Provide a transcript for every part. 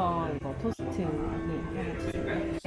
이거 토스트 네, 하나 주세요.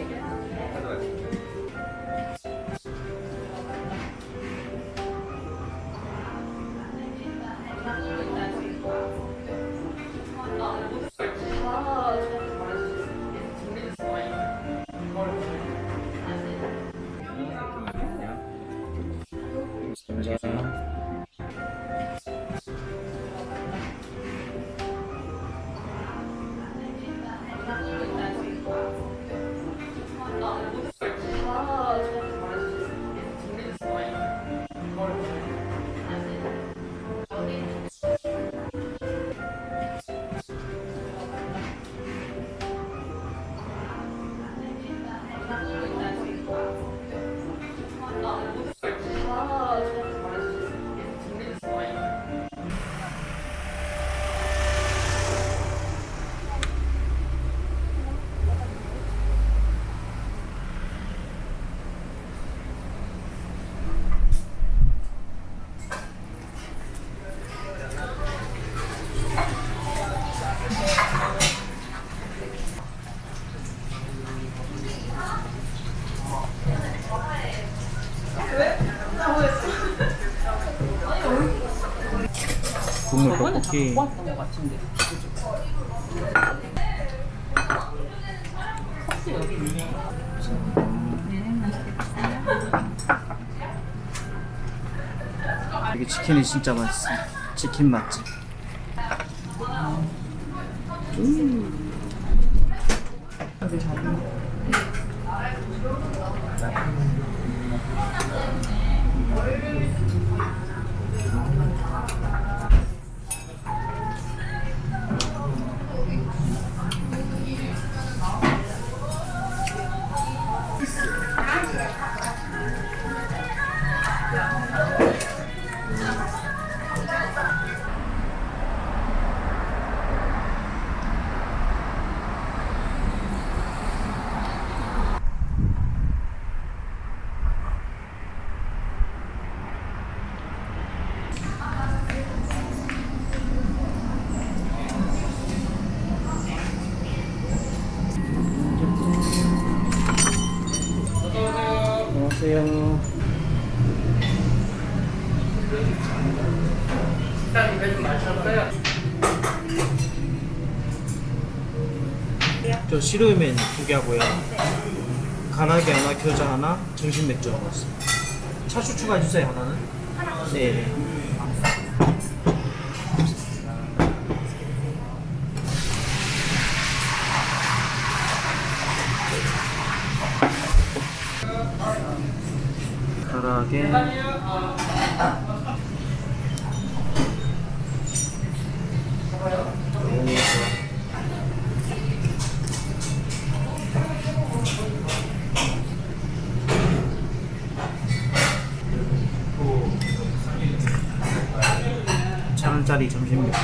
국물 저번에 떡볶이 다 왔던 것 같은데. 혹시 여기 있네. 여기 치킨이 진짜 맛있어 치킨 맛집 안녕 하세요. 저 시루면 두개 하고요. 가나게 하나, 겨자 하나, 정신 맥주 하나 차슈 추가해 주세요 하나는. 네 가라게 오, 좋아. 천 원짜리 점심 맥주.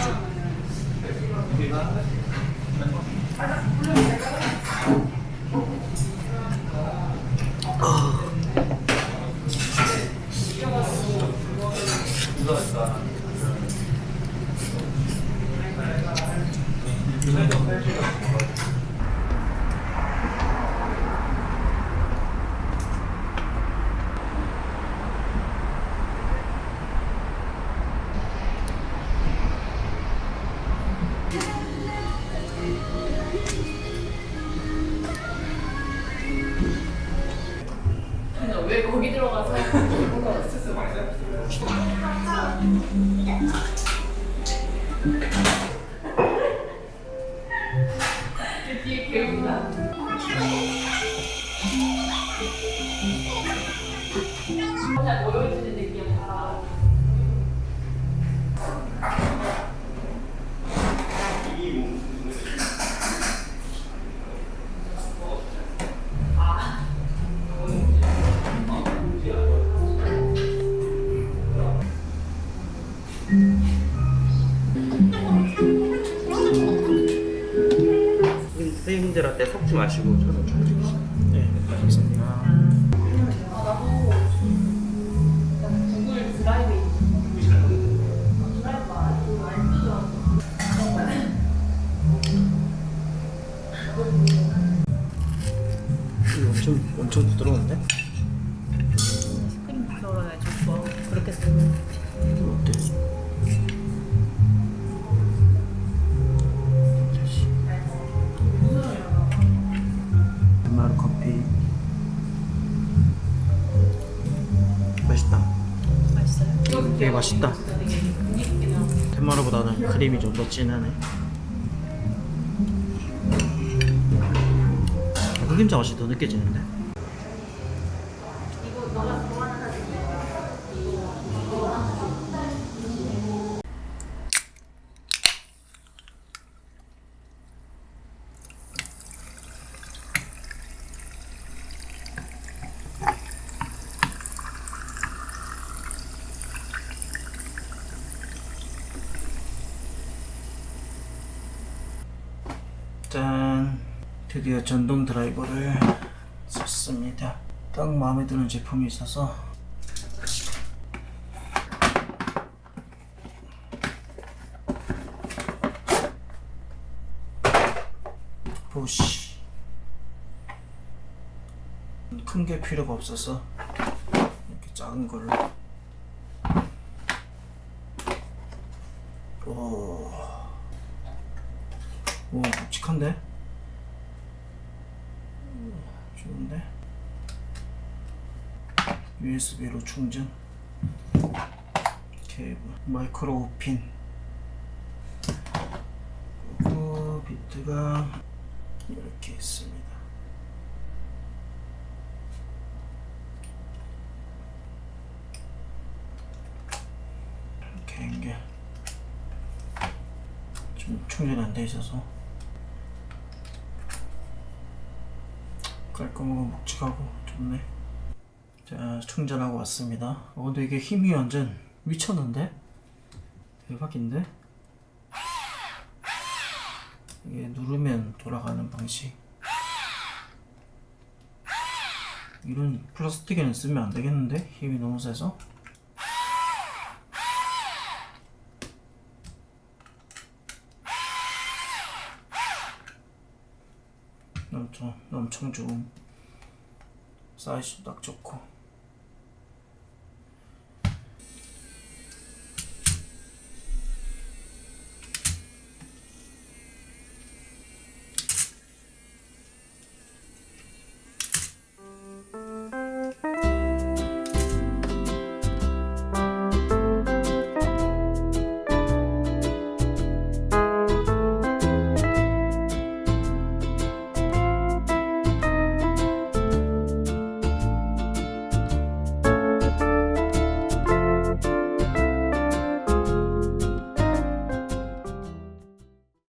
どうですか？ 마시고 저는 좀 드리겠습니다. 네, 알겠습니다. 엄청 부드러운데? 크림 부드러워야지 뭐 그렇게 해서 어때? 되게 맛있다. 텐마루보다는 크림이 좀 더 진하네. 흑임자 맛이 더 느껴지는데 짠 드디어 전동 드라이버를 샀습니다. 딱 마음에 드는 제품이 있어서. 보시. 큰 게 필요가 없어서 이렇게 작은 걸로 오, 오 묵직한데? 좋은데? USB로 충전? 케이블? 마이크로 오핀? 그리고 비트가 이렇게 있습니다. 이렇게 연결 좀 충전이 안돼 있어서 깔끔하고 묵직하고 좋네. 자, 충전하고 왔습니다. 어, 근데 이게 힘이 완전 미쳤는데? 대박인데? 이게 누르면 돌아가는 방식. 이런 플라스틱에는 쓰면 안 되겠는데? 힘이 너무 세서? 엄청, 엄청 좋은 사이즈 딱 좋고